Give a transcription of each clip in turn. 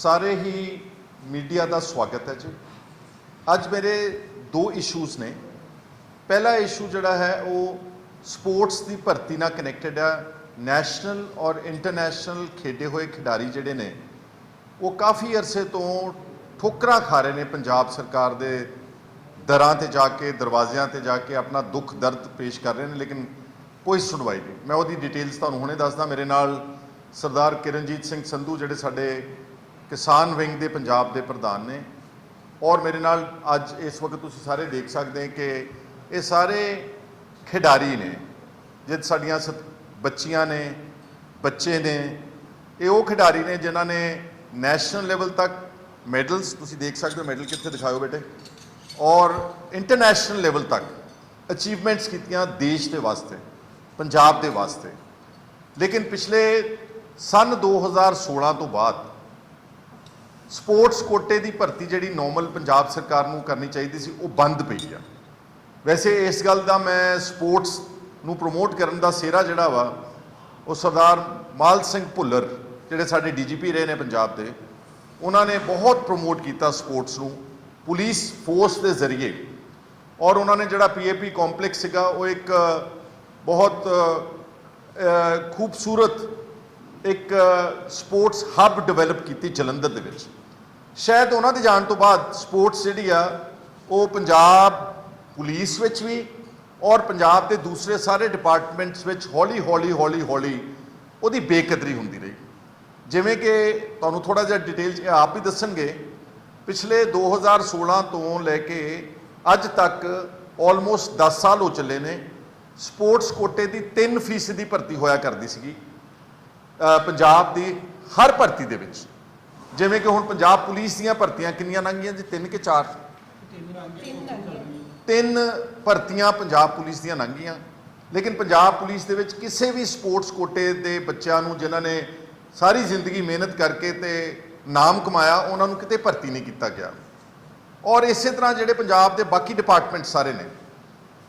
ਸਾਰੇ ਹੀ ਮੀਡੀਆ ਦਾ ਸਵਾਗਤ ਹੈ ਜੀ। ਅੱਜ ਮੇਰੇ ਦੋ ਇਸ਼ੂਜ਼ ਨੇ। ਪਹਿਲਾ ਇਸ਼ੂ ਜਿਹੜਾ ਹੈ, ਉਹ ਸਪੋਰਟਸ ਦੀ ਭਰਤੀ ਨਾਲ ਕਨੈਕਟਡ ਆ। ਨੈਸ਼ਨਲ ਔਰ ਇੰਟਰਨੈਸ਼ਨਲ ਖੇਡੇ ਹੋਏ ਖਿਡਾਰੀ ਜਿਹੜੇ ਨੇ, ਉਹ ਕਾਫੀ ਅਰਸੇ ਤੋਂ ਠੋਕਰਾਂ ਖਾ ਰਹੇ ਨੇ ਪੰਜਾਬ ਸਰਕਾਰ ਦੇ ਦਰਾਂ ਤੇ ਜਾ ਕੇ, ਦਰਵਾਜ਼ਿਆਂ ਤੇ ਜਾ ਕੇ ਆਪਣਾ ਦੁੱਖ ਦਰਦ ਪੇਸ਼ ਕਰ ਰਹੇ ਨੇ, ਲੇਕਿਨ ਕੋਈ ਸੁਣਵਾਈ ਨਹੀਂ। ਮੈਂ ਉਹਦੀ ਡਿਟੇਲਸ ਤੁਹਾਨੂੰ ਹੁਣੇ ਦੱਸਦਾ। ਮੇਰੇ ਨਾਲ ਸਰਦਾਰ ਕਿਰਨਜੀਤ ਸਿੰਘ ਸੰਧੂ, ਜਿਹੜੇ ਸਾਡੇ ਕਿਸਾਨ ਵਿੰਗ ਦੇ ਪੰਜਾਬ ਦੇ ਪ੍ਰਧਾਨ ਨੇ। ਔਰ ਮੇਰੇ ਨਾਲ ਅੱਜ ਇਸ ਵਕਤ ਤੁਸੀਂ ਸਾਰੇ ਦੇਖ ਸਕਦੇ ਕਿ ਇਹ ਸਾਰੇ ਖਿਡਾਰੀ ਨੇ ਜਿਹ ਸਾਡੀਆਂ ਸਤ- ਬੱਚੀਆਂ ਨੇ, ਬੱਚੇ ਨੇ, ਇਹ ਉਹ ਖਿਡਾਰੀ ਨੇ ਜਿਨ੍ਹਾਂ ਨੇ ਨੈਸ਼ਨਲ ਲੈਵਲ ਤੱਕ ਮੈਡਲਸ, ਤੁਸੀਂ ਦੇਖ ਸਕਦੇ ਹੋ ਮੈਡਲ ਕਿੱਥੇ ਦਿਖਾਓ ਬੇਟੇ। ਔਰ ਇੰਟਰਨੈਸ਼ਨਲ ਲੈਵਲ ਤੱਕ ਅਚੀਵਮੈਂਟਸ ਕੀਤੀਆਂ ਦੇਸ਼ ਦੇ ਵਾਸਤੇ, ਪੰਜਾਬ ਦੇ ਵਾਸਤੇ। ਲੇਕਿਨ ਪਿਛਲੇ ਸਨ 2016 ਤੋਂ ਬਾਅਦ ਸਪੋਰਟਸ ਕੋਟੇ ਦੀ ਭਰਤੀ ਜਿਹੜੀ ਨਾਰਮਲ ਪੰਜਾਬ ਸਰਕਾਰ ਨੂੰ ਕਰਨੀ ਚਾਹੀਦੀ ਸੀ, ਉਹ ਬੰਦ ਪਈ ਆ। ਵੈਸੇ ਇਸ ਗੱਲ ਦਾ ਮੈਂ ਸਪੋਰਟਸ ਨੂੰ ਪ੍ਰਮੋਟ ਕਰਨ ਦਾ ਸਿਹਰਾ ਜਿਹੜਾ ਵਾ, ਉਹ ਸਰਦਾਰ ਮਾਲ ਸਿੰਘ ਭੁੱਲਰ, ਜਿਹੜੇ ਸਾਡੇ ਡੀਜੀਪੀ ਰਹੇ ਨੇ ਪੰਜਾਬ ਦੇ, ਉਹਨਾਂ ਨੇ ਬਹੁਤ ਪ੍ਰਮੋਟ ਕੀਤਾ ਸਪੋਰਟਸ ਨੂੰ, ਪੁਲਿਸ ਫੋਰਸ ਦੇ ਜ਼ਰੀਏ। ਔਰ ਉਹਨਾਂ ਨੇ ਜਿਹੜਾ ਪੀਏਪੀ ਕੰਪਲੈਕਸ ਸੀਗਾ, ਉਹ ਇੱਕ ਬਹੁਤ ਖੂਬਸੂਰਤ ਇੱਕ ਸਪੋਰਟਸ ਹੱਬ ਡਿਵੈਲਪ ਕੀਤੀ ਜਲੰਧਰ ਦੇ ਵਿੱਚ। ਸ਼ਾਇਦ ਉਹਨਾਂ ਦੇ ਜਾਣ ਤੋਂ ਬਾਅਦ ਸਪੋਰਟਸ ਜਿਹੜੀ ਆ, ਉਹ ਪੰਜਾਬ ਪੁਲਿਸ ਵਿੱਚ ਵੀ ਔਰ ਪੰਜਾਬ ਦੇ ਦੂਸਰੇ ਸਾਰੇ ਡਿਪਾਰਟਮੈਂਟਸ ਵਿੱਚ ਹੌਲੀ ਹੌਲੀ ਹੌਲੀ ਹੌਲੀ ਉਹਦੀ ਬੇਕਦਰੀ ਹੁੰਦੀ ਰਹੀ। ਜਿਵੇਂ ਕਿ ਤੁਹਾਨੂੰ ਥੋੜਾ ਜਿਹਾ ਡਿਟੇਲ ਚ ਆਪ ਵੀ ਦੱਸਣਗੇ, ਪਿਛਲੇ 2016 ਤੋਂ ਲੈ ਕੇ ਅੱਜ ਤੱਕ ਆਲਮੋਸਟ 10 ਸਾਲ ਹੋ ਚੱਲੇ ਨੇ, ਸਪੋਰਟਸ ਕੋਟੇ ਦੀ 3% ਦੀ ਭਰਤੀ ਹੋਇਆ ਕਰਦੀ ਸੀਗੀ। ਪੰਜਾਬ ਦੀ ਹਰ ਭਰਤੀ ਦੇ ਵਿੱਚ। ਜਿਵੇਂ ਕਿ ਹੁਣ ਪੰਜਾਬ ਪੁਲਿਸ ਦੀਆਂ ਭਰਤੀਆਂ ਕਿੰਨੀਆਂ ਲੰਘੀਆਂ ਜੀ? ਤਿੰਨ ਕਿ ਚਾਰ? ਤਿੰਨ ਭਰਤੀਆਂ ਪੰਜਾਬ ਪੁਲਿਸ ਦੀਆਂ ਲੰਘੀਆਂ। ਲੇਕਿਨ ਪੰਜਾਬ ਪੁਲਿਸ ਦੇ ਵਿੱਚ ਕਿਸੇ ਵੀ ਸਪੋਰਟਸ ਕੋਟੇ ਦੇ ਬੱਚਿਆਂ ਨੂੰ ਜਿਨ੍ਹਾਂ ਨੇ ਸਾਰੀ ਜ਼ਿੰਦਗੀ ਮਿਹਨਤ ਕਰਕੇ ਤੇ ਨਾਮ ਕਮਾਇਆ, ਉਹਨਾਂ ਨੂੰ ਕਿਤੇ ਭਰਤੀ ਨਹੀਂ ਕੀਤਾ ਗਿਆ। ਔਰ ਇਸੇ ਤਰ੍ਹਾਂ ਜਿਹੜੇ ਪੰਜਾਬ ਦੇ ਬਾਕੀ ਡਿਪਾਰਟਮੈਂਟ ਸਾਰੇ ਨੇ,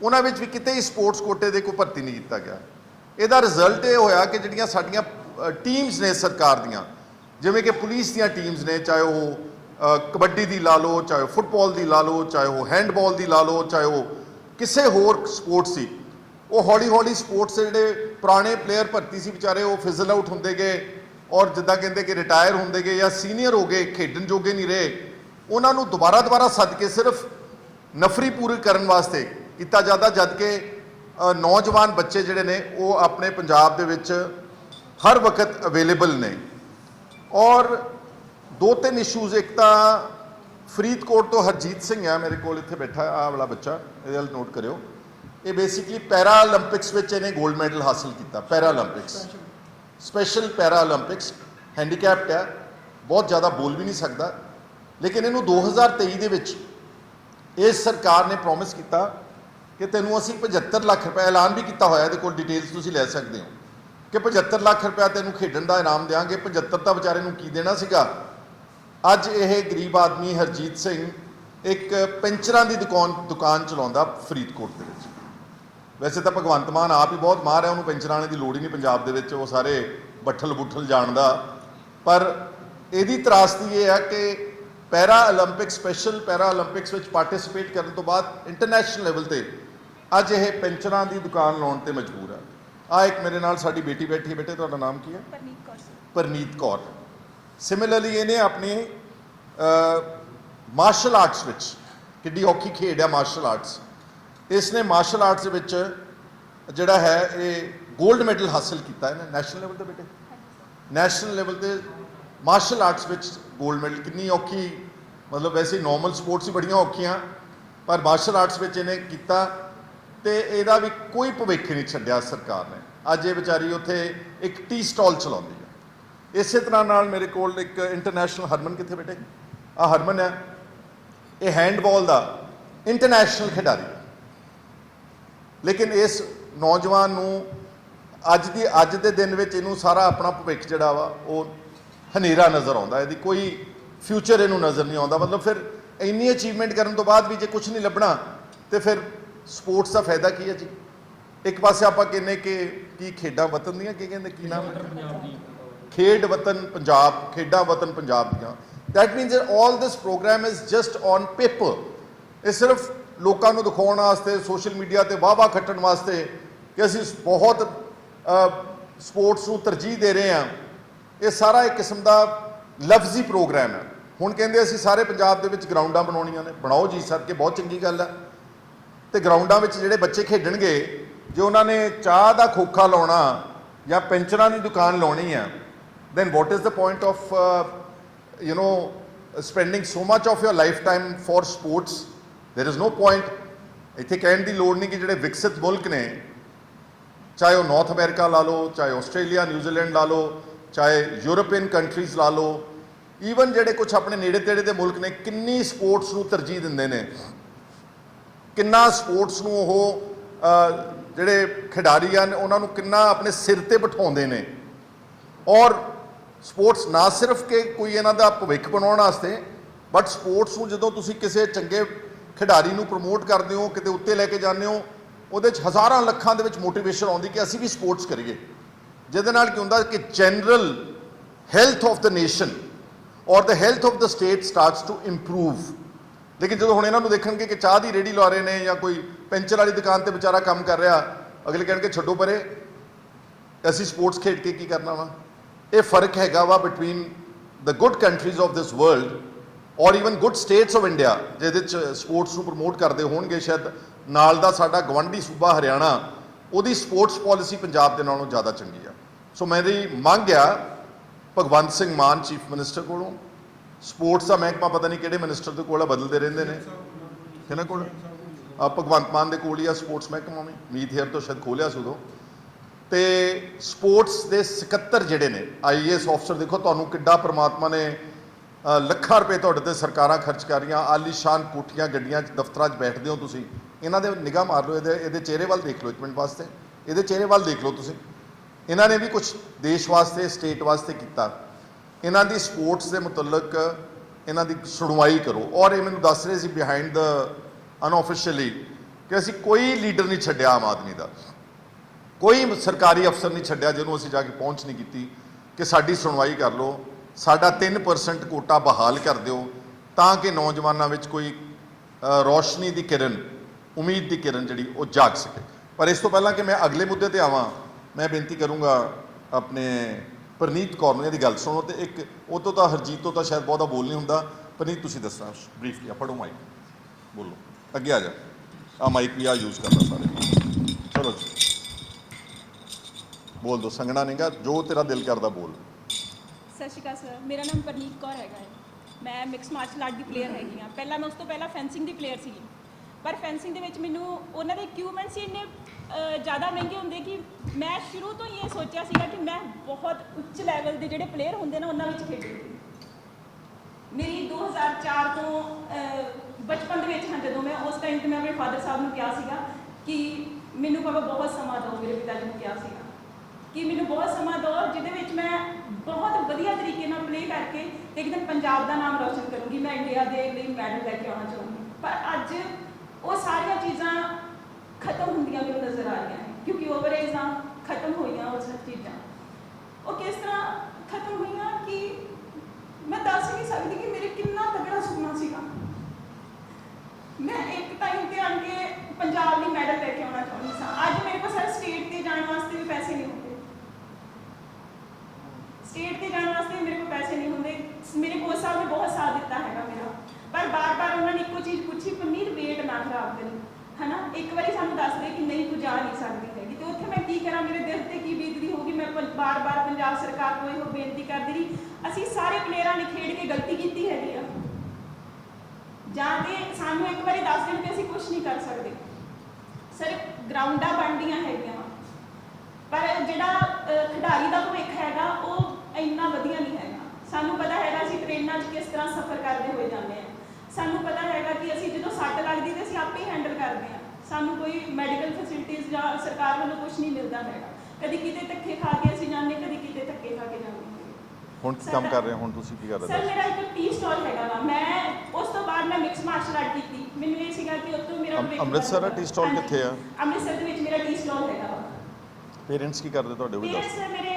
ਉਹਨਾਂ ਵਿੱਚ ਵੀ ਕਿਤੇ ਹੀ ਸਪੋਰਟਸ ਕੋਟੇ ਦੇ ਕੋਈ ਭਰਤੀ ਨਹੀਂ ਕੀਤਾ ਗਿਆ। ਇਹਦਾ ਰਿਜ਼ਲਟ ਇਹ ਹੋਇਆ ਕਿ ਜਿਹੜੀਆਂ ਸਾਡੀਆਂ ਟੀਮਸ ਨੇ ਸਰਕਾਰ ਦੀਆਂ ਜਿਵੇਂ ਕਿ ਪੁਲਿਸ ਦੀਆਂ ਟੀਮਸ ਨੇ, ਚਾਹੇ ਉਹ ਕਬੱਡੀ ਦੀ ਲਾ ਲਓ, ਚਾਹੇ ਉਹ ਫੁੱਟਬਾਲ ਦੀ ਲਾ ਲਓ, ਚਾਹੇ ਉਹ ਹੈਂਡਬਾਲ ਦੀ ਲਾ ਲਓ, ਚਾਹੇ ਉਹ ਕਿਸੇ ਹੋਰ ਸਪੋਰਟ ਸੀ, ਉਹ ਹੌਲੀ ਹੌਲੀ ਸਪੋਰਟਸ ਜਿਹੜੇ ਪੁਰਾਣੇ ਪਲੇਅਰ ਭਰਤੀ ਸੀ ਵਿਚਾਰੇ, ਉਹ ਫਿਜ਼ਲ ਆਊਟ ਹੁੰਦੇ ਗਏ ਔਰ ਜਿੱਦਾਂ ਕਹਿੰਦੇ ਕਿ ਰਿਟਾਇਰ ਹੁੰਦੇ ਗਏ ਜਾਂ ਸੀਨੀਅਰ ਹੋ ਗਏ, ਖੇਡਣ ਜੋਗੇ ਨਹੀਂ ਰਹੇ, ਉਹਨਾਂ ਨੂੰ ਦੁਬਾਰਾ ਦੁਬਾਰਾ ਸੱਦ ਕੇ ਸਿਰਫ ਨਫਰੀ ਪੂਰੀ ਕਰਨ ਵਾਸਤੇ ਕੀਤਾ ਜਾਂਦਾ, ਜਦ ਕਿ ਨੌਜਵਾਨ ਬੱਚੇ ਜਿਹੜੇ ਨੇ, ਉਹ ਆਪਣੇ ਪੰਜਾਬ ਦੇ ਵਿੱਚ ਹਰ ਵਕਤ ਅਵੇਲੇਬਲ ਨੇ। ਔਰ ਦੋ ਤਿੰਨ ਇਸ਼ੂਜ਼ ਇੱਕ ਤਾਂ ਫਰੀਦਕੋਟ ਤੋਂ ਹਰਜੀਤ ਸਿੰਘ ਆ ਮੇਰੇ ਕੋਲ, ਇੱਥੇ ਬੈਠਾ ਆ ਵਾਲਾ ਬੱਚਾ, ਇਹਦੇ ਨਾਲ ਨੋਟ ਕਰਿਓ। ਇਹ ਬੇਸਿਕਲੀ ਪੈਰਾ 올림픽ਸ ਵਿੱਚ ਇਹਨੇ 골ਡ ਮੈਡਲ ਹਾਸਲ ਕੀਤਾ ਪੈਰਾ 올림픽ਸ ਸਪੈਸ਼ਲ ਪੈਰਾ 올림픽ਸ ਹੈਂਡੀਕੈਪਡ ਹੈ, ਬਹੁਤ ਜ਼ਿਆਦਾ ਬੋਲ ਵੀ ਨਹੀਂ ਸਕਦਾ। ਲੇਕਿਨ ਇਹਨੂੰ 2023 ਦੇ ਵਿੱਚ ਇਸ ਸਰਕਾਰ ਨੇ ਪ੍ਰੋਮਿਸ ਕੀਤਾ ਕਿ ਤੈਨੂੰ ਅਸੀਂ 75 ਲੱਖ ਰੁਪਏ ਐਲਾਨ ਵੀ ਕੀਤਾ ਹੋਇਆ, ਇਹਦੇ ਕੋਲ ਡਿਟੇਲਸ ਤੁਸੀਂ ਲੈ ਸਕਦੇ ਹੋ। ਕਿ 75 ਲੱਖ ਰੁਪਇਆ ਤੈਨੂੰ ਖੇਡਣ ਦਾ ਇਨਾਮ ਦੇਾਂਗੇ 75 ਤਾਂ ਵਿਚਾਰੇ ਨੂੰ ਕੀ ਦੇਣਾ ਸੀਗਾ? ਅੱਜ ਇਹ ਗਰੀਬ ਆਦਮੀ ਹਰਜੀਤ ਸਿੰਘ ਇੱਕ ਪੈਂਚਰਾਂ ਦੀ ਦੁਕਾਨ ਦੁਕਾਨ ਚਲਾਉਂਦਾ ਫਰੀਦਕੋਟ ਦੇ ਵਿੱਚ। ਵੈਸੇ ਤਾਂ ਭਗਵੰਤ ਮਾਨ ਆਪ ਹੀ ਬਹੁਤ ਮਾਰ ਹੈ, ਉਹਨੂੰ ਪੈਂਚਰਾਂ ਵਾਲੇ ਦੀ ਲੋੜ ਹੀ ਨਹੀਂ ਪੰਜਾਬ ਦੇ ਵਿੱਚ, ਉਹ ਸਾਰੇ ਬੱਠਲ ਬੁੱਠਲ ਜਾਣਦਾ। ਪਰ ਇਹਦੀ ਤਰਾਸਦੀ ਇਹ ਹੈ ਕਿ ਪੈਰਾ 올림픽 ਸਪੈਸ਼ਲ ਪੈਰਾ 올림픽ਸ ਵਿੱਚ ਪਾਰਟਿਸਿਪੇਟ ਕਰਨ ਤੋਂ ਬਾਅਦ ਇੰਟਰਨੈਸ਼ਨਲ ਲੈਵਲ ਤੇ ਅੱਜ ਇਹ ਪੈਂਚਰਾਂ ਦੀ ਦੁਕਾਨ ਲਾਉਣ ਤੇ ਮਜਬੂਰ ਆ ਇੱਕ ਮੇਰੇ ਨਾਲ ਸਾਡੀ ਬੇਟੀ ਬੈਠੀ ਹੈ ਬੇਟੇ ਤੁਹਾਡਾ ਨਾਮ ਕੀ ਹੈ? ਪਰਨੀਤ ਕੌਰ ਪਰਨੀਤ ਕੌਰ। ਸਿਮਿਲਰਲੀ ਇਹਨੇ ਆਪਣੀ ਮਾਰਸ਼ਲ ਆਰਟਸ ਵਿੱਚ ਕਿੱਡੀ ਔਖੀ ਖੇਡ ਹੈ ਮਾਰਸ਼ਲ ਆਰਟਸ ਇਸ ਨੇ ਮਾਰਸ਼ਲ ਆਰਟਸ ਵਿੱਚ ਜਿਹੜਾ ਹੈ ਇਹ 골ਡ ਮੈਡਲ ਹਾਸਲ ਕੀਤਾ ਇਹਨੇ। ਨੈਸ਼ਨਲ ਲੈਵਲ ਤੇ ਬੇਟੇ? ਨੈਸ਼ਨਲ ਲੈਵਲ ਤੇ ਮਾਰਸ਼ਲ ਆਰਟਸ ਵਿੱਚ 골ਡ ਮੈਡਲ ਕਿੰਨੀ ਔਖੀ ਮਤਲਬ ਵੈਸੇ ਨਾਰਮਲ ਸਪੋਰਟਸ ਹੀ ਬੜੀਆਂ ਔਖੀਆਂ ਪਰ ਮਾਰਸ਼ਲ ਆਰਟਸ ਵਿੱਚ ਇਹਨੇ ਕੀਤਾ ਤੇ ਇਹਦਾ ਵੀ ਕੋਈ ਭਵਿੱਖ ਨਹੀਂ ਛੱਡਿਆ ਸਰਕਾਰ ਨੇ। ਅੱਜ ਇਹ ਵਿਚਾਰੀ ਉੱਥੇ ਇੱਕ ਟੀ ਸਟਾਲ ਚਲਾਉਂਦੀ ਹੈ। ਇਸੇ ਤਰ੍ਹਾਂ ਨਾਲ ਮੇਰੇ ਕੋਲ ਇੱਕ ਇੰਟਰਨੈਸ਼ਨਲ ਹਰਮਨ ਕਿੱਥੇ ਬੈਠੇ? ਆ ਹਰਮਨ ਹੈ। ਇਹ ਹੈਂਡਬਾਲ ਦਾ ਇੰਟਰਨੈਸ਼ਨਲ ਖਿਡਾਰੀ ਹੈ। ਲੇਕਿਨ ਇਸ ਨੌਜਵਾਨ ਨੂੰ ਅੱਜ ਦੀ, ਅੱਜ ਦੇ ਦਿਨ ਵਿੱਚ ਇਹਨੂੰ ਸਾਰਾ ਆਪਣਾ ਭਵਿੱਖ ਜਿਹੜਾ ਵਾ, ਉਹ ਹਨੇਰਾ ਨਜ਼ਰ ਆਉਂਦਾ ਇਹਦੀ ਕੋਈ ਫਿਊਚਰ ਇਹਨੂੰ ਨਜ਼ਰ ਨਹੀਂ ਆਉਂਦਾ। ਮਤਲਬ ਫਿਰ ਇੰਨੀ ਅਚੀਵਮੈਂਟ ਕਰਨ ਤੋਂ ਬਾਅਦ ਵੀ ਜੇ ਕੁਝ ਨਹੀਂ ਲੱਭਣਾ, ਤੇ ਫਿਰ ਸਪੋਰਟਸ ਦਾ ਫਾਇਦਾ ਕੀ ਹੈ ਜੀ? ਇੱਕ ਪਾਸੇ ਆਪਾਂ ਕਹਿੰਨੇ ਕਿ ਕੀ ਖੇਡਾਂ ਵਤਨ ਦੀਆਂ ਕੀ ਕਹਿੰਦੇ ਕੀ ਨਾਮ ਹੈ? ਖੇਡ ਵਤਨ ਪੰਜਾਬ ਖੇਡਾਂ ਵਤਨ ਪੰਜਾਬ ਦੀਆਂ। That means that all this program is just on paper. ਇਹ ਸਿਰਫ ਲੋਕਾਂ ਨੂੰ ਦਿਖਾਉਣ ਵਾਸਤੇ ਸੋਸ਼ਲ ਮੀਡੀਆ ਤੇ ਵਾਹ-ਵਾਹ ਖੱਟਣ ਵਾਸਤੇ ਕਿ ਅਸੀਂ ਬਹੁਤ ਸਪੋਰਟਸ ਨੂੰ ਤਰਜੀਹ ਦੇ ਰਹੇ ਹਾਂ। ਇਹ ਸਾਰਾ ਇੱਕ ਕਿਸਮ ਦਾ ਲਫ਼ਜ਼ੀ ਪ੍ਰੋਗਰਾਮ ਹੈ। ਹੁਣ ਕਹਿੰਦੇ ਅਸੀਂ ਸਾਰੇ ਪੰਜਾਬ ਦੇ ਵਿੱਚ ਗਰਾਊਂਡਾਂ ਬਣਾਉਣੀਆਂ ਨੇ। ਬਣਾਓ ਜੀ ਸਰ ਕਿ ਬਹੁਤ ਚੰਗੀ ਗੱਲ ਹੈ। ਤੇ ਗਰਾਊਂਡਾਂ ਵਿੱਚ ਜਿਹੜੇ ਬੱਚੇ ਖੇਡਣਗੇ ਜੇ ਉਹਨਾਂ ਨੇ ਚਾਹ ਦਾ ਖੋਖਾ ਲਾਉਣਾ ਜਾਂ ਪੈਂਚਰਾਂ ਦੀ ਦੁਕਾਨ ਲਾਉਣੀ ਹੈ then what is the point of uh, you know spending so much of your lifetime for sports? There is no point. ਇੱਥੇ ਕਹਿਣ ਦੀ ਲੋੜ ਨਹੀਂ ਕਿ ਜਿਹੜੇ ਵਿਕਸਿਤ ਮੁਲਕ ਨੇ ਚਾਹੇ ਉਹ ਨਾਰਥ ਅਮਰੀਕਾ ਲਾ ਲਓ ਚਾਹੇ ਆਸਟ੍ਰੇਲੀਆ ਨਿਊਜ਼ੀਲੈਂਡ ਲਾ ਲਓ ਚਾਹੇ ਯੂਰੋਪੀਅਨ ਕੰਟਰੀਜ਼ ਲਾ ਲਓ ਈਵਨ ਜਿਹੜੇ ਕੁਝ ਆਪਣੇ ਨੇੜੇ ਤੇੜੇ ਦੇ ਮੁਲਕ ਨੇ ਕਿੰਨੀ ਸਪੋਰਟਸ ਨੂੰ ਤਰਜੀਹ ਦਿੰਦੇ ਨੇ। ਕਿੰਨਾ ਸਪੋਰਟਸ ਨੂੰ ਉਹ ਜਿਹੜੇ ਖਿਡਾਰੀ ਹਨ, ਉਹਨਾਂ ਨੂੰ ਕਿੰਨਾ ਆਪਣੇ ਸਿਰ ਤੇ ਬਿਠਾਉਂਦੇ ਨੇ। ਔਰ ਸਪੋਰਟਸ ਨਾ ਸਿਰਫ ਕਿ ਕੋਈ ਇਹਨਾਂ ਦਾ ਭਵਿੱਖ ਬਣਾਉਣ ਵਾਸਤੇ ਬਟ ਸਪੋਰਟਸ ਨੂੰ ਜਦੋਂ ਤੁਸੀਂ ਕਿਸੇ ਚੰਗੇ ਖਿਡਾਰੀ ਨੂੰ ਪ੍ਰਮੋਟ ਕਰਦੇ ਹੋ, ਕਿਤੇ ਉੱਤੇ ਲੈ ਕੇ ਜਾਂਦੇ ਹੋ, ਉਹਦੇ 'ਚ ਹਜ਼ਾਰਾਂ ਲੱਖਾਂ ਦੇ ਵਿੱਚ ਮੋਟੀਵੇਸ਼ਨ ਆਉਂਦੀ ਕਿ ਅਸੀਂ ਵੀ ਸਪੋਰਟਸ ਕਰੀਏ। ਜਿਹਦੇ ਨਾਲ ਕੀ ਹੁੰਦਾ ਕਿ general health of the nation ਔਰ the health of the state starts to improve ਲੇਕਿਨ ਜਦੋਂ ਹੁਣ ਇਹਨਾਂ ਨੂੰ ਦੇਖਣਗੇ ਕਿ ਚਾਹ ਦੀ ਰੇੜੀ ਲਾ ਰਹੇ ਨੇ ਜਾਂ ਕੋਈ ਪੈਂਚਰ ਵਾਲੀ ਦੁਕਾਨ ਤੇ ਵਿਚਾਰਾ ਕੰਮ ਕਰ ਰਿਹਾ, ਅਗਲੇ ਕਹਿਣਗੇ, ਛੱਡੋ ਪਰੇ। ਅਸੀਂ ਸਪੋਰਟਸ ਖੇਡ ਕੇ ਕੀ ਕਰਨਾ ਵਾ? ਇਹ ਫ਼ਰਕ ਹੈਗਾ ਵਾ between the good countries of this world ਔਰ even good states of India ਜਿਹਦੇ ਚ ਸਪੋਰਟਸ ਨੂੰ ਪ੍ਰਮੋਟ ਕਰਦੇ ਹੋਣਗੇ ਸ਼ਾਇਦ। ਨਾਲ ਦਾ ਸਾਡਾ ਗਵੰਡੀ ਸੂਬਾ ਹਰਿਆਣਾ, ਉਹਦੀ ਸਪੋਰਟਸ ਪਾਲਿਸੀ ਪੰਜਾਬ ਦੇ ਨਾਲੋਂ ਜ਼ਿਆਦਾ ਚੰਗੀ ਆ। ਸੋ ਮੇਰੀ ਮੰਗ ਆ ਭਗਵੰਤ ਸਿੰਘ ਮਾਨ, ਚੀਫ ਮਿਨਿਸਟਰ ਕੋਲੋਂ। ਸਪੋਰਟਸ ਦਾ ਮਹਿਕਮਾ ਪਤਾ ਨਹੀਂ ਕਿਹੜੇ ਮਿਨਿਸਟਰ ਦੇ ਕੋਲ ਆ, ਬਦਲਦੇ ਰਹਿੰਦੇ ਨੇ। ਕਿਹਨਾਂ ਕੋਲ? ਆ ਭਗਵੰਤ ਮਾਨ ਦੇ ਕੋਲ ਹੀ ਆ ਸਪੋਰਟਸ ਮਹਿਕਮਾ ਵੀ। ਮੀਤ ਹੇਅਰ ਤੋਂ ਸ਼ਾਇਦ ਖੋਲਿਆ ਸੀ ਉਦੋਂ। ਤੇ ਸਪੋਰਟਸ ਦੇ ਸਕੱਤਰ ਜਿਹੜੇ ਨੇ ਆਈਏਐਸ ਅਫਸਰ ਦੇਖੋ ਤੁਹਾਨੂੰ ਕਿੱਡਾ ਪ੍ਰਮਾਤਮਾ ਨੇ ਲੱਖਾਂ ਰੁਪਏ ਤੁਹਾਡੇ ਤੇ ਸਰਕਾਰਾਂ ਖਰਚ ਕਰ ਰਹੀਆਂ, ਆਲੀਸ਼ਾਨ ਕੋਠੀਆਂ, ਗੱਡੀਆਂ 'ਚ ਦਫ਼ਤਰਾਂ 'ਚ ਬੈਠਦੇ ਹੋ ਤੁਸੀਂ। ਇਹਨਾਂ ਦੇ ਨਿਗਾਹ ਮਾਰ ਲਓ, ਇਹਦੇ ਇਹਦੇ ਚਿਹਰੇ ਵੱਲ ਦੇਖ ਲਓ ਇੱਕ ਮਿੰਟ ਵਾਸਤੇ। ਇਹਦੇ ਚਿਹਰੇ ਵੱਲ ਦੇਖ ਲਓ ਤੁਸੀਂ। ਇਹਨਾਂ ਨੇ ਵੀ ਕੁਝ ਦੇਸ਼ ਵਾਸਤੇ, ਸਟੇਟ ਵਾਸਤੇ ਕੀਤਾ। ਇਹਨਾਂ ਦੀ ਸਪੋਰਟਸ ਦੇ ਮੁਤਲਕ ਇਹਨਾਂ ਦੀ ਸੁਣਵਾਈ ਕਰੋ। ਔਰ ਇਹ ਮੈਨੂੰ ਦੱਸ ਰਹੇ ਸੀ ਬਿਹਾਈਂਡ ਦ ਅਨਆਫੀਸ਼ੀਅਲੀ ਕਿ ਅਸੀਂ ਕੋਈ ਲੀਡਰ ਨਹੀਂ ਛੱਡਿਆ ਆਮ ਆਦਮੀ ਦਾ। ਕੋਈ ਸਰਕਾਰੀ ਅਫਸਰ ਨਹੀਂ ਛੱਡਿਆ ਜਿਹਨੂੰ ਅਸੀਂ ਜਾ ਕੇ ਪਹੁੰਚ ਨਹੀਂ ਕੀਤੀ ਕਿ ਸਾਡੀ ਸੁਣਵਾਈ ਕਰ ਲਓ। ਸਾਡਾ 3% ਕੋਟਾ ਬਹਾਲ ਕਰ ਦਿਓ ਤਾਂ ਕਿ ਨੌਜਵਾਨਾਂ ਵਿੱਚ ਕੋਈ ਅ, ਰੌਸ਼ਨੀ ਦੀ ਕਿਰਨ ਉਮੀਦ ਦੀ ਕਿਰਨ ਜਿਹੜੀ ਉਹ ਜਾਗ ਸਕੇ। ਪਰ ਇਸ ਤੋਂ ਪਹਿਲਾਂ ਕਿ ਮੈਂ ਅਗਲੇ ਮੁੱਦੇ ਤੇ ਆਵਾਂ ਮੈਂ ਬੇਨਤੀ ਕਰੂੰਗਾ ਆਪਣੇ ਪਰਨੀਤ ਕੌਰ ਨੂੰ ਇਹਦੀ ਗੱਲ ਸੁਣੋ ਤੇ ਇੱਕ ਉਹ ਤੋਂ ਤਾਂ ਹਰਜੀਤ ਤੋਂ ਤਾਂ ਸ਼ਾਇਦ ਬਹੁਤਾ ਬੋਲ ਨਹੀਂ ਹੁੰਦਾ। ਪ੍ਰਨੀਤ, ਤੁਸੀਂ ਦੱਸਣਾ ਬਰੀਫਲੀ ਆ ਪੜੋ ਮਾਈਕ ਬੋਲੋ। ਅੱਗੇ ਆ ਜਾ। ਆ ਮਾਈਕ ਵੀ ਆ ਯੂਜ਼ ਕਰਨਾ ਸਾਰੇ। ਚਲੋ ਜੀ। ਬੋਲ ਦੋ, ਸੰਗਣਾ ਨਹੀਂਗਾ ਜੋ ਤੇਰਾ ਦਿਲ ਕਰਦਾ ਬੋਲ। ਸਤਿ ਸ਼੍ਰੀ ਅਕਾਲ ਸਰ ਮੇਰਾ ਨਾਮ ਪਰਨੀਤ ਕੌਰ ਹੈਗਾ ਹੈ। ਮੈਂ ਮਿਕਸ ਮਾਰਸ਼ਲ ਆਰਟ ਦੀ ਪਲੇਅਰ ਹੈਗੀ ਹਾਂ। ਪਹਿਲਾਂ ਮੈਂ ਉਸ ਤੋਂ ਪਹਿਲਾਂ ਫੈਂਸਿੰਗ ਦੀ ਪਲੇਅਰ ਸੀਗੀ। ਪਰ ਫੈਂਸਿੰਗ ਦੇ ਵਿੱਚ ਮੈਨੂੰ ਉਹਨਾਂ ਦੇ ਇਕਵਿਪਮੈਂਟਸ ਹੀ ਇੰਨੇ ਜ਼ਿਆਦਾ ਮਹਿੰਗੇ ਹੁੰਦੇ ਕਿ ਮੈਂ ਸ਼ੁਰੂ ਤੋਂ ਹੀ ਇਹ ਸੋਚਿਆ ਸੀਗਾ ਕਿ ਮੈਂ ਬਹੁਤ ਉੱਚ ਲੈਵਲ ਦੇ ਜਿਹੜੇ ਪਲੇਅਰ ਹੁੰਦੇ ਨੇ ਉਹਨਾਂ ਵਿੱਚ ਖੇਡੂੰਗੀ ਮੇਰੀ 2004 ਤੋਂ ਬਚਪਨ ਦੇ ਵਿੱਚ ਹਾਂ, ਜਦੋਂ ਮੈਂ ਉਸ ਟਾਈਮ ਤੇ ਮੈਂ ਆਪਣੇ ਫਾਦਰ ਸਾਹਿਬ ਨੂੰ ਕਿਹਾ ਸੀਗਾ ਕਿ ਮੈਨੂੰ ਪਾਪਾ ਬਹੁਤ ਸਮਾਂ ਦਿਓ, ਮੇਰੇ ਪਿਤਾ ਜੀ ਨੂੰ ਕਿਹਾ ਸੀਗਾ ਕਿ ਮੈਨੂੰ ਬਹੁਤ ਸਮਾਂ ਦਿਓ, ਜਿਹਦੇ ਵਿੱਚ ਮੈਂ ਬਹੁਤ ਵਧੀਆ ਤਰੀਕੇ ਨਾਲ ਪਲੇ ਕਰਕੇ ਤੇ ਇੱਕ ਦਿਨ ਪੰਜਾਬ ਦਾ ਨਾਮ ਰੌਸ਼ਨ ਕਰੂੰਗੀ, ਮੈਂ ਇੰਡੀਆ ਦੇ ਲਈ ਮੈਡਲ ਲੈ ਕੇ ਆਉਣਾ ਚਾਹੂੰਗੀ ਪਰ ਅੱਜ ਉਹ ਸਾਰੀਆਂ ਚੀਜ਼ਾਂ ਖਤਮ ਹੁੰਦੀਆਂ ਮੈਨੂੰ ਨਜ਼ਰ ਆ ਰਹੀਆਂ ਨੇ, ਕਿਉਂਕਿ ਓਵਰ ਏਜਾਂ ਖਤਮ ਹੋਈਆਂ ਉਹ ਸਭ ਚੀਜ਼ਾਂ। ਉਹ ਕਿਸ ਤਰ੍ਹਾਂ ਖਤਮ ਹੋਈਆਂ ਕਿ ਮੈਂ ਦੱਸ ਨਹੀਂ ਸਕਦੀ ਕਿ ਮੇਰੇ ਕਿੰਨਾ ਤਗੜਾ ਸੁਪਨਾ ਸੀਗਾ। ਮੈਂ ਇੱਕ ਟਾਈਮ ਤੇ ਆਣ ਕੇ ਪੰਜਾਬ ਲਈ ਮੈਡਲ ਲੈ ਕੇ ਆਉਣਾ ਚਾਹੁੰਦੀ ਸਾਂ। ਅੱਜ ਮੇਰੇ ਕੋਲ ਸਰ ਸਟੇਟ ਤੇ ਜਾਣ ਵਾਸਤੇ ਵੀ ਪੈਸੇ ਨਹੀਂ ਹੁੰਦੇ। ਸਟੇਟ ਤੇ ਜਾਣ ਵਾਸਤੇ ਮੇਰੇ ਕੋਲ ਪੈਸੇ ਨਹੀਂ ਹੁੰਦੇ। ਮੇਰੇ ਕੋਚ ਸਾਹਿਬ ਨੇ ਬਹੁਤ ਸਾਥ ਦਿੱਤਾ ਹੈਗਾ ਮੇਰਾ। ਪਰ ਬਾਰ-ਬਾਰ ਉਹਨਾਂ ਨੇ ਇੱਕੋ ਚੀਜ਼ ਪੁੱਛੀ ਪਨੀਰ ਵੇਟ ਨਾ ਖਰਾਬ ਕਰੀ। ਹਨਾ? ਇੱਕ ਵਾਰੀ ਸਾਨੂੰ ਦੱਸ ਦੇ ਕਿ ਨਹੀਂ, ਤੂੰ ਜਾ ਨਹੀਂ ਸਕਦੀ ਹੈਗੀ। ਤੇ ਉੱਥੇ ਮੈਂ ਕੀ ਕਰਾਂ? ਮੇਰੇ ਦਿਲ ਤੇ ਕੀ ਬੀਤਦੀ ਹੋਊਗੀ? ਮੈਂ ਬਾਰ-ਬਾਰ ਪੰਜਾਬ ਸਰਕਾਰ ਨੂੰ ਇਹੋ ਬੇਨਤੀ ਕਰਦੀ ਰਹੀ। ਅਸੀਂ ਸਾਰੇ ਪਲੇਅਰਾਂ ਨੇ ਖੇਡ ਕੇ ਗਲਤੀ ਕੀਤੀ ਹੈਗੀ ਆ। ਜਾਂ ਤੇ ਸਾਨੂੰ ਇੱਕ ਵਾਰੀ ਦੱਸ ਦੇਣ ਕਿ ਅਸੀਂ ਕੁਝ ਨਹੀਂ ਕਰ ਸਕਦੇ। ਸਰ ਗਰਾਊਂਡਾਂ ਬਣਦੀਆਂ ਹੈਗੀਆਂ। ਵਾਂ। ਪਰ ਜਿਹੜਾ ਖਿਡਾਰੀ ਦਾ ਭਵਿੱਖ ਹੈਗਾ, ਉਹ ਇੰਨਾ ਵਧੀਆ ਨਹੀਂ ਹੈਗਾ। ਸਾਨੂੰ ਪਤਾ ਹੈਗਾ ਅਸੀਂ ਟ੍ਰੇਨਾਂ 'ਚ ਕਿਸ ਤਰ੍ਹਾਂ ਸਫ਼ਰ ਕਰਦੇ ਹੋਏ ਜਾਂਦੇ ਆ ਸਾਨੂੰ ਪਤਾ ਹੈਗਾ ਕਿ ਅਸੀਂ ਜਦੋਂ ਸੱਟ ਲੱਗਦੀ ਤੇ ਅਸੀਂ ਆਪੇ ਹੀ ਹੈਂਡਲ ਕਰਦੇ ਆ ਸਾਨੂੰ ਕੋਈ ਮੈਡੀਕਲ ਫੈਸਿਲਿਟੀਜ਼ ਜਾਂ ਸਰਕਾਰ ਵੱਲੋਂ ਕੁਝ ਨਹੀਂ ਮਿਲਦਾ ਹੈਗਾ। ਕਦੀ ਕਿਤੇ ਧੱਕੇ ਖਾ ਕੇ ਅਸੀਂ ਜਾਂਦੇ ਕਦੀ ਕਿਤੇ ਧੱਕੇ ਖਾ ਕੇ ਜਾਂਦੇ। ਹਾਂ ਹੁਣ ਕੀ ਕੰਮ ਕਰ ਰਹੇ ਹੋ? ਹੁਣ ਤੁਸੀਂ ਕੀ ਕਰ ਰਹੇ ਸਰ ਹੋ ਮੇਰਾ ਇੱਕ ਟੀ ਸਟਾਲ ਹੈਗਾ ਵਾ। ਮੈਂ ਉਸ ਤੋਂ ਬਾਅਦ ਮੈਂ ਮਿਕਸ ਮਾਰਸ਼ਲ ਆਰਟ ਕੀਤੀ। ਮੈਨੂੰ ਇਹ ਸੀਗਾ ਕਿ ਉਸ ਤੋਂ ਮੇਰਾ ਅੰਮ੍ਰਿਤਸਰ tea stall ਹਾਂਜੀ। ਕਿੱਥੇ ਆ? ਅੰਮ੍ਰਿਤਸਰ ਦੇ ਵਿੱਚ ਮੇਰਾ ਟੀ ਸਟਾਲ ਹੈਗਾ ਵਾ। ਪੇਰੈਂਟਸ ਕੀ ਕਰਦੇ? ਤੁਹਾਡੇ ਦੱਸ। ਪੇਰੈਂਟਸ ਮੇਰੇ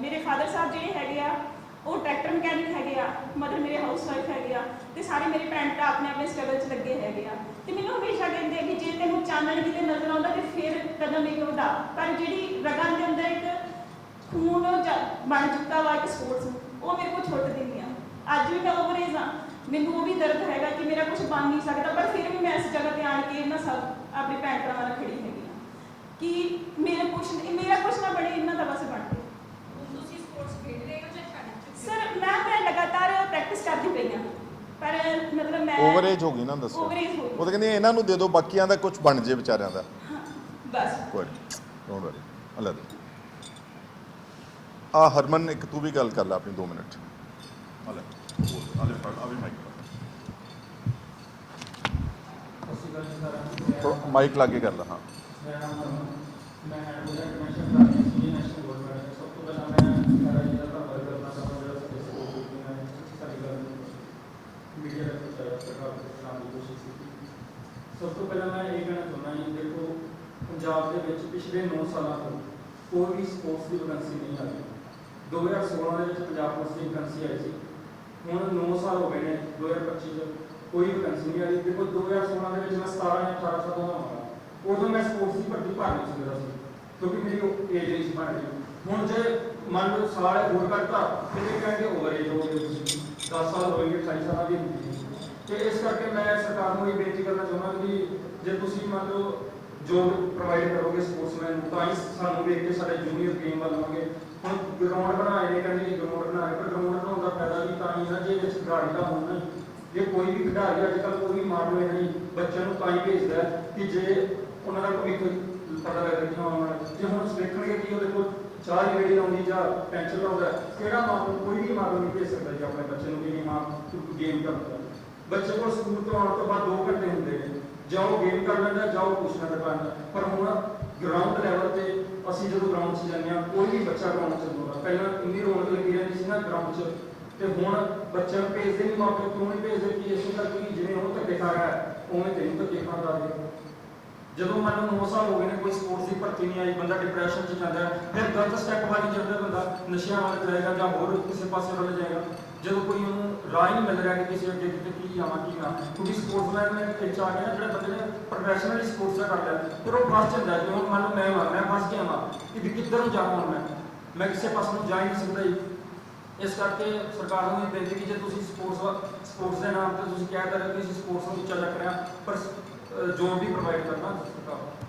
ਮੇਰੇ ਫਾਦਰ ਸਾਹਿਬ ਜਿਹੜੇ ਹੈਗੇ ਉਹ ਟਰੈਕਟਰ ਮਕੈਨਿਕ ਹੈਗੇ ਆ ਮਦਰ ਮੇਰੇ ਹਾਊਸ ਵਾਈਫ ਹੈਗੇ ਆ ਤੇ ਸਾਰੇ ਮੇਰੇ ਭੈਣ ਭਰਾ ਆਪਣੇ ਆਪਣੇ ਸਟਰਗਲ 'ਚ ਲੱਗੇ ਹੈਗੇ ਆ। ਤੇ ਮੈਨੂੰ ਹਮੇਸ਼ਾ ਕਹਿੰਦੇ ਆ ਕਿ ਜੇ ਤੈਨੂੰ ਚਾਨਣ ਕਿਤੇ ਨਜ਼ਰ ਆਉਂਦਾ ਤੇ ਫਿਰ ਕਦਮ ਇੱਕ ਵਧਾ ਪਰ ਜਿਹੜੀ ਰਗਾਂ ਦੇ ਅੰਦਰ ਇੱਕ ਖੂਨ ਬਣ ਚੁੱਕਾ ਵਾ ਇੱਕ ਸਪੋਰਟਸ ਉਹ ਮੇਰੇ ਕੋਲ ਛੁੱਟਦੀ ਨਹੀਂ ਆ। ਅੱਜ ਵੀ ਮੈਂ ਓਵਰੇਜ ਆ। ਮੈਨੂੰ ਉਹ ਵੀ ਦਰਦ ਹੈਗਾ ਕਿ ਮੇਰਾ ਕੁਝ ਬਣ ਨਹੀਂ ਸਕਦਾ, ਪਰ ਫਿਰ ਵੀ ਮੈਂ ਇਸ ਜਗ੍ਹਾ ਤੇ ਆਣ ਕੇ ਇਹਨਾਂ ਸਭ ਆਪਣੇ ਭੈਣ ਭਰਾਵਾਂ ਨਾਲ ਖੜੀ ਹੈਗੀ ਆ। ਕਿ ਮੇਰੇ ਕੁਛ ਮੇਰਾ ਕੁਛ ਨਾ ਬਣੇ ਇਹਨਾਂ ਦਾ ਬਸ ਬਣ ਤੁਸੀਂ ਸਪੋਰਟਸ ਖੇਡ ਰਹੇ ਹੋ ਜਾਂ ਛੱਡ ਚੁੱਕੇ ਸਰ ਮੈਂ ਮੈਂ ਲਗਾਤਾਰ ਪ੍ਰੈਕਟਿਸ ਕਰਦੀ ਪਈ ਹਾਂ ਪਰ ਮਤਲਬ ਮੈਂ ਓਵਰੇਜ ਹੋ ਗਈ ਨਾ ਦੱਸੋ ਓਵਰੇਜ ਹੋ ਉਹ ਤਾਂ ਕਹਿੰਦੀ ਇਹਨਾਂ ਨੂੰ ਦੇ ਦਿਓ ਬਾਕੀਆਂ ਦਾ ਕੁਝ ਬਣ ਜੇ ਵਿਚਾਰਿਆਂ ਦਾ। ਹਾਂ, ਬਸ। ਕੋਈ ਡੋਂਟ ਵਰੀ ਅੱਲਾ ਦੇ। ਆ ਹਰਮਨ ਇੱਕ ਤੂੰ ਵੀ ਗੱਲ ਕਰ ਲੈ ਆਪਣੀ 2 ਮਿੰਟ। ਹਲੇ ਹਲੇ ਫੜ ਆ ਵੀ ਮਾਈਕ ਮਾਈਕ ਲਾ ਕੇ ਕਰ ਲੈ ਹਾਂ। ਮੇਰਾ ਨਾਮ ਹਰਮਨ ਮੈਂ ਹੈਡਵੋਕੇਟ ਕਮਿਸ਼ਨ ਦਾ ਸੀ ਨੈਸ਼ਨਲ ਗਵਰਨਮੈਂਟ ਹੈ ਸਭ ਤੋਂ ਪਹਿਲਾਂ ਮੈਂ ਸਾਰਾ ਜੀ ਦਾ ਧੰਨਵਾਦ ਕਰਨਾ ਚਾਹੁੰਦਾ ਜਿਹੜਾ ਸਾਡੇ ਸਪੋਰਟ ਕੀਤੀ ਮੈਂ ਸਾਡੀ ਗੱਲ ਮੀਡੀਆ ਦਾ ਪ੍ਰਚਾਰ ਸਰਕਾਰ ਦੇ ਨਾਮ ਦੀ ਕੋਸ਼ਿਸ਼ ਕੀਤੀ ਸਭ ਤੋਂ ਪਹਿਲਾਂ ਮੈਂ ਇਹ ਕਹਿਣਾ ਚਾਹੁੰਦਾ ਜੀ, ਦੇਖੋ, ਪੰਜਾਬ ਦੇ ਵਿੱਚ ਪਿਛਲੇ 9 ਸਾਲਾਂ ਤੋਂ ਕੋਈ ਵੀ ਸਪੋਰਟਸ ਦੀ ਵੈਕੈਂਸੀ ਨਹੀਂ ਆਈ 2016 ਦੇ ਵਿੱਚ ਪੰਜਾਬ ਪੁਲਿਸ ਦੀ ਵੈਕੈਂਸੀ ਆਈ ਸੀ। ਹੁਣ 9 ਸਾਲ ਹੋ ਗਏ ਨੇ 2025 ਚ ਕੋਈ ਵੈਕੈਂਸੀ ਨਹੀਂ ਆਈ ਦੇਖੋ 2016 ਦੇ ਵਿੱਚ ਮੈਂ 17 ਜਾਂ 18 ਸਾਲਾਂ ਦਾ ਹਾਂ। ਉਦੋਂ ਮੈਂ ਸਪੋਰਟਸ ਦੀ ਭਰਤੀ ਭਰ ਨਹੀਂ ਸਕਦਾ ਸੀ ਕਿਉਂਕਿ ਮੇਰੀ ਏਜ ਨਹੀਂ ਸੀ ਬਣ ਰਹੀ ਹੁਣ ਜੇ ਮੰਨ ਲਓ ਸਾਲ ਹੋਰ ਕਰਤਾ ਤੇ ਇਹ ਕਹਿੰਦੇ ਓਵਰ ਏਜ ਹੋ ਗਏ। ਤੁਸੀਂ 10 ਸਾਲ ਹੋਏਗੇ 28 ਸਾਲਾਂ ਦੀ ਹੁੰਦੀ ਸੀ ਤੇ ਇਸ ਕਰਕੇ ਮੈਂ ਸਰਕਾਰ ਨੂੰ ਇਹ ਬੇਨਤੀ ਕਰਨਾ ਚਾਹੁੰਦਾ ਕਿ ਜੇ ਤੁਸੀਂ ਮੰਨ ਲਓ ਜੋ ਪ੍ਰੋਵਾਈਡ ਕਰੋਗੇ ਸਪੋਰਟਸਮੈਨ ਨੂੰ, ਤਾਂ ਹੀ ਸਾਨੂੰ ਵੇਖ ਕੇ ਸਾਡੇ ਜੂਨੀਅਰ ਗੇਮ ਵੱਲ ਹੁਣ ਗਰਾਊਂਡ ਬਣਾਏ ਨੇ ਕਹਿੰਦੇ ਗਰਾਊਂਡ ਬਣਾਏ, ਪਰ ਗਰਾਊਂਡ ਬਣਾਉਣ ਦਾ ਫਾਇਦਾ ਵੀ ਤਾਂ ਹੀ ਹੈ ਜੇ ਵਿੱਚ ਖਿਡਾਰੀ ਦਾ ਹੋਣਾ ਜੇ ਕੋਈ ਵੀ ਖਿਡਾਰੀ ਅੱਜ ਕੱਲ੍ਹ ਕੋਈ ਵੀ ਮਾਡਲ ਨਹੀਂ, ਬੱਚਿਆਂ ਨੂੰ ਤਾਂ ਹੀ ਭੇਜਦਾ ਕਿ ਜੇ ਉਹਨਾਂ ਦਾ ਭਵਿੱਖ ਪਤਾ ਲੱਗਦਾ ਰਿਹਾ ਹਾਂ ਜੇ ਹੁਣ ਦੇਖਣਗੇ ਕਿ ਉਹਦੇ ਕੋਲ ਚਾਹ ਦੀ ਲਾਉਂਦੀ ਜਾਂ ਪੈਂਚਰ ਲਾਉਂਦਾ ਕਿਹੜਾ ਮਾਂ ਕੋਈ ਵੀ ਮਾਂ ਨਹੀਂ ਭੇਜ ਸਕਦਾ ਜੀ ਆਪਣੇ ਬੱਚੇ ਨੂੰ ਕਿ ਨਹੀਂ ਤੂੰ ਗੇਮ ਕਰਦਾ। ਬੱਚੇ ਕੋਲ ਸਕੂਲ ਤੋਂ ਆਉਣ ਤੋਂ ਬਾਅਦ 2 ਘੰਟੇ ਹੁੰਦੇ ਨੇ। ਜਾਓ ਗੇਮ ਕਰ ਲੈਂਦਾ ਜਾਓ ਕੁਛ ਨਾ ਕਰਨਾ। ਪਰ ਹੁਣ ਗਰਾਊਂਡ ਲੈਵਲ ਤੇ ਅਸੀਂ ਜਦੋਂ ਗਰਾਊਂਡ 'ਚ ਜਾਂਦੇ ਹਾਂ, ਕੋਈ ਵੀ ਬੱਚਾ ਗਰਾਊਂਡ 'ਚ ਹੁੰਦਾ ਪਹਿਲਾਂ ਇੰਨੀ ਰੌਣਕ ਲੱਗੀ ਰਹਿੰਦੀ ਸੀ ਨਾ ਗਰਾਊਂਡ 'ਚ। ਤੇ ਹੁਣ ਬੱਚਿਆਂ ਨੂੰ ਭੇਜਦੇ ਨਹੀਂ ਮਾਪੇ ਕਿਉਂ ਨਹੀਂ ਭੇਜਦੇ ਕਿ ਇਸੇ ਕਰਕੇ ਜਿਵੇਂ ਉਹ ਧੱਕੇ ਖਾ ਰਿਹਾ, ਉਵੇਂ ਤੈਨੂੰ ਧੱਕੇ ਖਾਂਦਾ ਰਹੇ ਜਦੋਂ ਮੈਨੂੰ 9 ਸਾਲ ਹੋ ਗਏ ਨੇ, ਕੋਈ ਸਪੋਰਟਸ ਦੀ ਭਰਤੀ ਨਹੀਂ ਆਈ, ਬੰਦਾ ਡਿਪਰੈਸ਼ਨ 'ਚ ਜਾਂਦਾ ਹੈ, ਫਿਰ ਗਲਤ ਸਟੈਪ ਵੱਲ ਜਾਂਦਾ ਬੰਦਾ ਨਸ਼ਿਆਂ ਵੱਲ ਜਾਏਗਾ ਜਾਂ ਹੋਰ ਕਿਸੇ ਪਾਸੇ ਵੱਲ ਜਾਏਗਾ। ਜਦੋਂ ਕੋਈ ਉਹਨੂੰ ਰਾਹ ਹੀ ਨਹੀਂ ਮਿਲ ਰਿਹਾ ਕਿ ਕਿਸੇ ਅੱਗੇ ਕਿਤੇ ਕੀ ਜਾਵਾਂ ਕੀ ਨਾ, ਕਿਉਂਕਿ ਸਪੋਰਟਸਮੈਨ ਨੇ ਵਿੱਚ ਆ ਗਿਆ ਨਾ, ਜਿਹੜੇ ਬੰਦੇ ਨੇ ਪ੍ਰੋਫੈਸ਼ਨਲੀ ਸਪੋਰਟਸ ਦਾ ਕਰ ਲਿਆ, ਫਿਰ ਉਹ ਫਸ ਜਾਂਦਾ ਹੈ। ਕਿ ਹੁਣ ਮੰਨ ਲਓ ਮੈਂ ਵਾਂ, ਮੈਂ ਫਸ ਗਿਆ ਵਾਂ, ਕਿ ਵੀ ਕਿੱਧਰ ਨੂੰ ਜਾਵਾਂ ਹੁਣ ਮੈਂ? ਮੈਂ ਕਿਸੇ ਪਾਸੇ ਨੂੰ ਜਾ ਹੀ ਨਹੀਂ ਸਕਦਾ ਜੀ। ਇਸ ਕਰਕੇ ਸਰਕਾਰ ਨੂੰ ਇਹ ਬੇਨਤੀ ਕਿ ਜੇ ਤੁਸੀਂ ਸਪੋਰਟਸ ਸਪੋਰਟਸ ਦੇ ਨਾਮ ਤੇ ਤੁਸੀਂ ਕਹਿ ਰਹੇ ਹੋ ਕਿ ਅਸੀਂ ਸਪੋਰਟਸ ਨੂੰ ਉੱਚਾ ਚੱਕ ਰਹੇ ਹਾਂ, ਪਰ ਜੋ ਵੀ ਪ੍ਰੋਵਾਈਡ ਕਰਨਾ ਸਰਕਾਰ